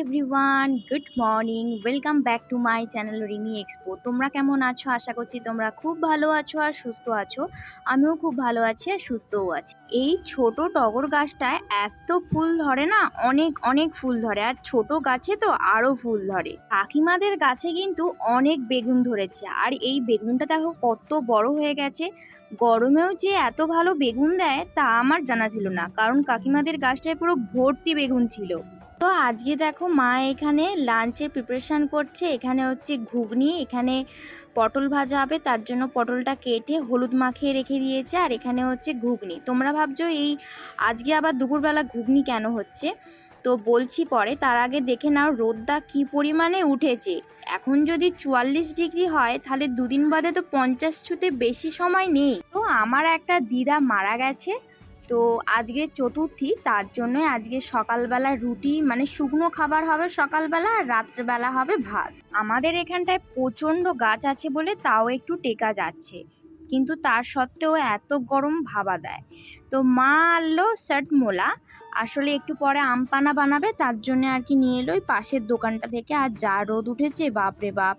Everyone good morning welcome back to my channel Rimi expo তোমরা কেমন আছো? আশা করছি তোমরা খুব ভালো আছো আর সুস্থ আছো। আমিও খুব ভালো আছি আর সুস্থও আছি। এই ছোট টগর গাছটায় এত ফুল ধরে না? অনেক অনেক ফুল ধরে। আর ছোট গাছে তো আরও ফুল ধরে। কাকিমাদের গাছে কিন্তু অনেক বেগুন ধরেছে। আর এই বেগুনটা দেখো কত বড় হয়ে গেছে। গরমেও যে এত ভালো বেগুন দেয়, তা আমার জানা ছিল না। কারণ কাকিমাদের গাছটায় পুরো ভর্তি বেগুন ছিল। তো আজকে দেখো মা এখানে লাঞ্চের প্রিপারেশান করছে। এখানে হচ্ছে ঘুগনি, এখানে পটল ভাজা হবে, তার জন্য পটলটা কেটে হলুদ মাখিয়ে রেখে দিয়েছে, আর এখানে হচ্ছে ঘুগনি। তোমরা ভাবছ এই আজকে আবার দুপুরবেলা ঘুগনি কেন হচ্ছে? তো বলছি পরে, তার আগে দেখে নাও রোদটা কী পরিমাণে উঠেছে। এখন যদি চুয়াল্লিশ ডিগ্রি হয়, তাহলে দুদিন বাদে তো পঞ্চাশ ছুতে বেশি সময় নেই। তো আমার একটা দিদা মারা গেছে তো আজকে চতুর্থী, তার জন্যই আজকে সকালবেলা রুটি মানে শুকনো খাবার হবে সকালবেলা আর রাত্রেবেলা হবে ভাত। আমাদের এখানটায় প্রচণ্ড গাছ আছে বলে তাও একটু টেকা যাচ্ছে। কিন্তু তার সত্ত্বেও এত গরম ভাবা দেয়। তো মা আনলো মোলা আসলে একটু পরে আম পানা বানাবে, তার জন্য আর কি নিয়ে এলো ওই পাশের দোকানটা থেকে, আর যা রোদ উঠেছে, বাপরে বাপ।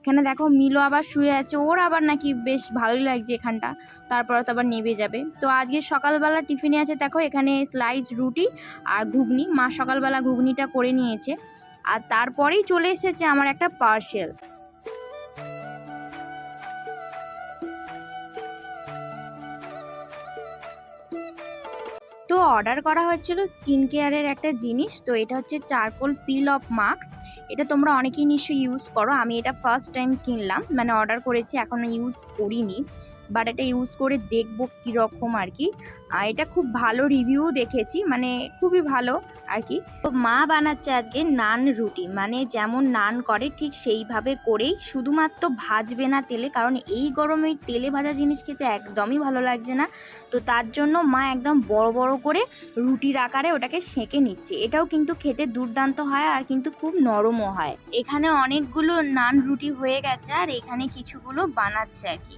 এখানে দেখো মিলো আবার শুয়ে আছে, ওর আবার নাকি বেশ ভালোই লাগছে এখানটা। তারপরে তো আবার নেবে যাবে। তো আজকে সকালবেলা টিফিনে আছে, দেখো এখানে স্লাইস রুটি আর ঘুগনি। মা সকালবেলা ঘুগনিটা করে নিয়েছে। আর তারপরেই চলে এসেছে আমার একটা পার্সেল তো অর্ডার করা হয়েছিল স্কিন কেয়ারের একটা জিনিস, তো এটা হচ্ছে চারকোল পিল অফ মাস্ক। এটা তোমরা অনেকেই নিশ্চয়ই ইউজ করো। আমি এটা ফার্স্ট টাইম কিনলাম মানে অর্ডার করেছি এখনও ইউজ করিনি। বাট এটা ইউজ করে দেখব কীরকম আর কি আর এটা খুব ভালো রিভিউ দেখেছি মানে খুবই ভালো আর কি তো মা বানাচ্ছে আজকে নান রুটি মানে যেমন নান করে ঠিক সেইভাবে করেই শুধুমাত্র ভাজবে না তেলে, কারণ এই গরমে তেলে ভাজা জিনিস খেতে একদমই ভালো লাগছে না। তো তার জন্য মা একদম বড় বড় করে রুটির আকারে ওটাকে সেঁকে নিচ্ছে। এটাও কিন্তু খেতে দুর্দান্ত হয় আর কিন্তু খুব নরমও হয়। এখানে অনেকগুলো নান রুটি হয়ে গেছে আর এখানে কিছুগুলো বানাচ্ছে আর কি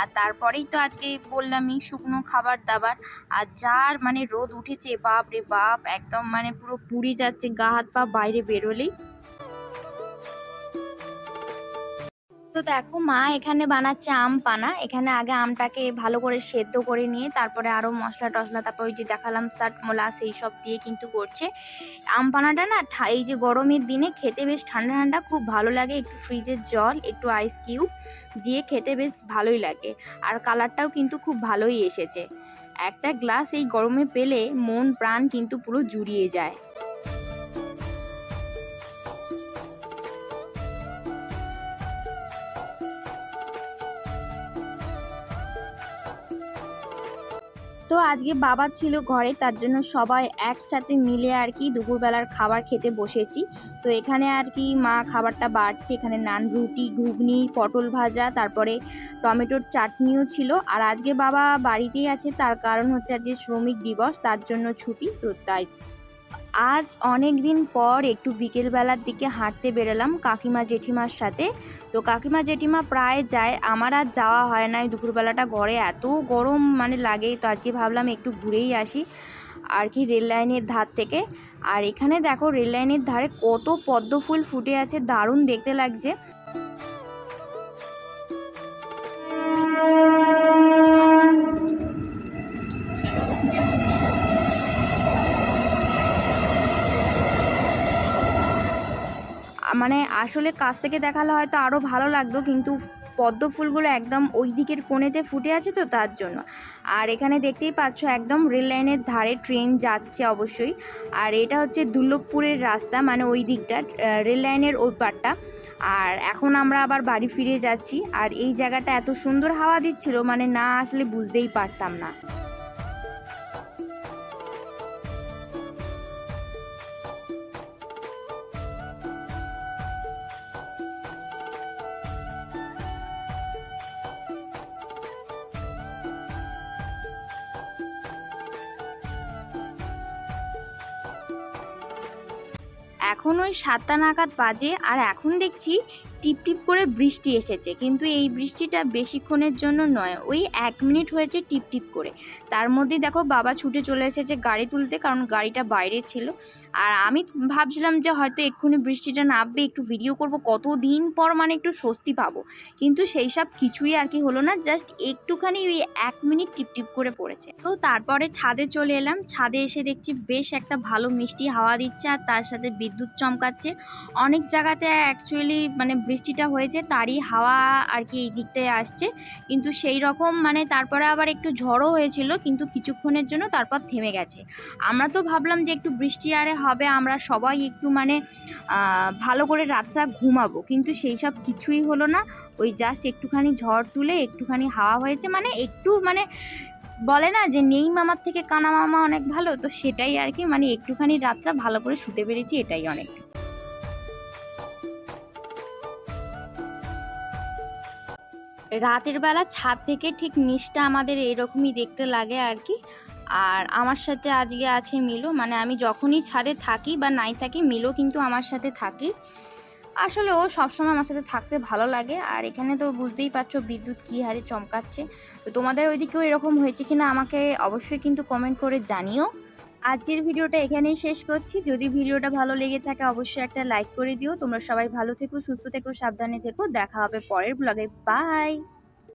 আর তারপরেই তো আজকে বললামই শুকনো খাবার দাবার। আর যার মানে রোদ উঠেছে বাপ রে বাপ, একদম মানে পুরো পুড়ে যাচ্ছে, গা হাত পা বাইরে বেরোলেই। তো দেখো মা এখানে বানাচ্ছে আম পানা। এখানে আগে আমটাকে ভালো করে সেদ্ধ করে নিয়ে তারপরে আরও মশলা টশলা তারপর ওই যে দেখালাম সাট মোলা সেই সব দিয়ে কিন্তু করছে। আম পানাটা না এই যে গরমের দিনে খেতে বেশ ঠান্ডা ঠান্ডা, খুব ভালো লাগে একটু ফ্রিজের জল, একটু আইস কিউব দিয়ে খেতে বেশ ভালোই লাগে। আর কালারটাও কিন্তু খুব ভালোই এসেছে। একটা গ্লাস এই গরমে পেলে মন প্রাণ কিন্তু পুরো জুড়িয়ে যায়। তো আজকে বাবা ছিল ঘরে, তার জন্য সবাই একসাথে মিলে আর কি দুপুরবেলার খাবার খেতে বসেছি। তো এখানে আর কি মা খাবারটা বাড়ছে, এখানে নান, রুটি, ঘুগনি, পটল ভাজা, তারপরে টমেটোর চাটনিও ছিল। আর আজকে বাবা বাড়িতেই আছে, তার কারণ হচ্ছে আজকে শ্রমিক দিবস, তার জন্য ছুটি, তো তাই আজ অনেক দিন পর একটু বিকেলবেলার দিকে হাঁটতে বেরোলাম কাকিমা জেঠিমার সাথে। তো কাকিমা জেঠিমা প্রায় যায়, আমার আর যাওয়া হয় না। দুপুরবেলাটা ঘরে এত গরম মানে লাগে তো। আজকে ভাবলাম একটু ঘুরেই আসি আর কি রেল লাইনের ধার থেকে। আর এখানে দেখো রেল লাইনের ধারে কত পদ্ম ফুল ফুটে আছে, দারুণ দেখতে লাগছে। মানে আসলে কাছ থেকে দেখালে হয়তো আরও ভালো লাগতো, কিন্তু পদ্ম ফুলগুলো একদম ওই দিকের কোণেতে ফুটে আছে তো তার জন্য। আর এখানে দেখতেই পাচ্ছ একদম রেল লাইনের ধারে ট্রেন যাচ্ছে অবশ্যই। আর এটা হচ্ছে দুর্লভপুরের রাস্তা মানে ওই দিকটা রেল লাইনের ওই পারটা আর এখন আমরা আবার বাড়ি ফিরে যাচ্ছি। আর এই জায়গাটা এত সুন্দর হাওয়া দিচ্ছিল মানে না আসলে বুঝতেই পারতাম না। এখন ওই সাতটা নাগাদ বাজে আর এখন দেখছি টিপ টিপ করে বৃষ্টি এসেছে। কিন্তু এই বৃষ্টিটা বেশিক্ষণের জন্য নয়, ওই এক মিনিট হয়েছে টিপ টিপ করে। তার মধ্যেই দেখো বাবা ছুটে চলে এসেছে গাড়ি তুলতে, কারণ গাড়িটা বাইরে ছিল। আর আমি ভাবছিলাম যে হয়তো এক্ষুনি বৃষ্টিটা নামবে, একটু ভিডিও করব কত দিন পর মানে একটু স্বস্তি পাবো। কিন্তু সেই সব কিছুই আর কি হলো না জাস্ট একটুখানি ওই এক মিনিট টিপ টিপ করে পড়েছে। তো তারপরে ছাদে চলে এলাম। ছাদে এসে দেখছি বেশ একটা ভালো মিষ্টি হাওয়া দিচ্ছে, আর তার সাথে বিদ্যুৎ চমকাচ্ছে। অনেক জায়গাতে অ্যাকচুয়ালি মানে বৃষ্টিটা হয়েছে, তারই হাওয়া আর কি এই দিকটায় আসছে। কিন্তু সেই রকম মানে তারপরে আবার একটু ঝড়ও হয়েছিল, কিন্তু কিছুক্ষণের জন্য তারপর থেমে গেছে। আমরা তো ভাবলাম যে একটু বৃষ্টি আরে হবে, আমরা সবাই একটু মানে ভালো করে রাতটা ঘুমাবো। কিন্তু সেই সব কিছুই হলো না। ওই জাস্ট একটুখানি ঝড় তুলে একটুখানি হাওয়া হয়েছে মানে একটু মানে বলে না যে নেই মামার থেকে কানা মামা অনেক ভালো, তো সেটাই আর কি মানে একটুখানি রাতটা ভালো করে শুতে পেরেছি, এটাই অনেক। রাতের বেলা ছাদ থেকে ঠিক নিচটা আমাদের এরকমই দেখতে লাগে আর কি। আর আমার সাথে আজকে আছে মিলো মানে আমি যখনই ছাদে থাকি বা নাই থাকি, মিলো কিন্তু আমার সাথে থাকি আসলে ও সবসময় আমার সাথে থাকতে ভালো লাগে, আর এখানে তো বুঝতেই পারছ বিদ্যুৎ কী হারে চমকাচ্ছে। তো তোমাদের ওইদিকেও এরকম হয়েছে কিনা আমাকে অবশ্যই কিন্তু কমেন্ট করে জানিও। আজকের ভিডিওটা এখানেই শেষ করছি। যদি ভিডিওটা ভালো লেগে থাকে, অবশ্যই একটা লাইক করে দিও। তোমরা সবাই ভালো থেকো, সুস্থ থেকো, সাবধানে থেকো। দেখা হবে পরের ব্লগে বাই